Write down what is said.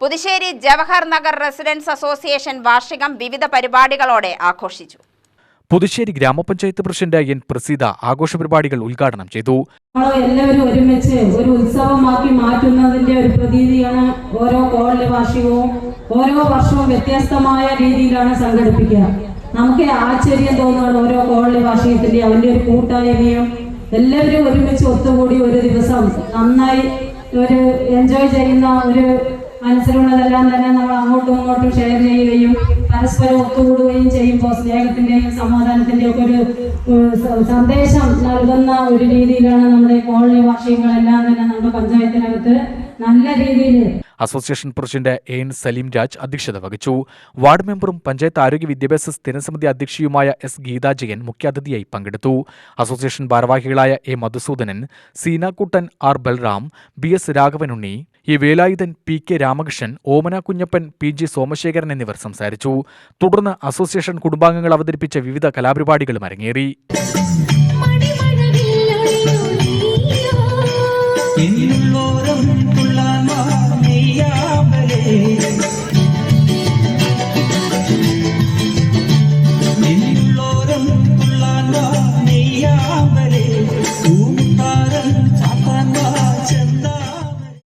Puthussery Jawahar Nagar residence association വാർഷികം വിവിധ പരിപാടികളോടെ ആഘോഷിച്ചു. പുതുശ്ശേരി ഗ്രാമപഞ്ചായത്ത് പ്രസിഡന്റ് എൻ പ്രസീത ആഘോഷ പരിപാടികൾ ഉദ്ഘാടനം ചെയ്തു. എല്ലാവരും ഒരുമിച്ച് ഒരു ഉത്സവമാക്കി മാറ്റുന്നതിന്റെ ഒരു പ്രതീതിയാണ് ഓരോ കോളനി വാർഷികവും ഓരോ വർഷവും വ്യത്യസ്തമായ രീതിയിലാണ് സംഘടിപ്പിക്കുക. നമുക്ക് ആശ്ചര്യം തോന്നുകയാണ് ഓരോ കോളനി വാർഷികത്തിന്റെ അവന്റെ ഒരു കൂട്ടായ്മയും. എല്ലാവരും ഒരുമിച്ച് ഒത്തുകൂടി ഒരു ദിവസം നന്നായി ഒരു എൻജോയ് ചെയ്യുന്ന ഒരു മനസ്സിലുള്ളതെല്ലാം തന്നെ നമ്മൾ അങ്ങോട്ടും ഇങ്ങോട്ടും ഷെയർ ചെയ്യുകയും പരസ്പരം ഒത്തുകൂടുകയും ചെയ്യുമ്പോൾ സ്നേഹത്തിന്റെയും സമാധാനത്തിന്റെയും ഒക്കെ ഒരു സന്ദേശം നൽകുന്ന ഒരു രീതിയിലാണ് നമ്മുടെ കോളനി വാർഷികങ്ങളെല്ലാം തന്നെ നമ്മുടെ പഞ്ചായത്തിനകത്ത് നല്ല രീതിയിൽ association president A N Saleem Raj അധ്യക്ഷത വഹിച്ചു. വാർഡ് മെമ്പറും പഞ്ചായത്ത് ആരോഗ്യ വിദ്യാഭ്യാസ സ്ഥിരസമിതി അധ്യക്ഷയുമായ എസ് ഗീതാജയൻ മുഖ്യാതിഥിയായി പങ്കെടുത്തു. അസോസിയേഷൻ ഭാരവാഹികളായ A Madhusoodanan Seenakuttan R Balram B S Raghavanunni A Velayudhan P K Ramakrishnan Omana Kunjappan P G Somasekharan എന്നിവർ സംസാരിച്ചു. തുടർന്ന് അസോസിയേഷൻ കുടുംബാംഗങ്ങൾ അവതരിപ്പിച്ച വിവിധ കലാപരിപാടികളും അരങ്ങേറി.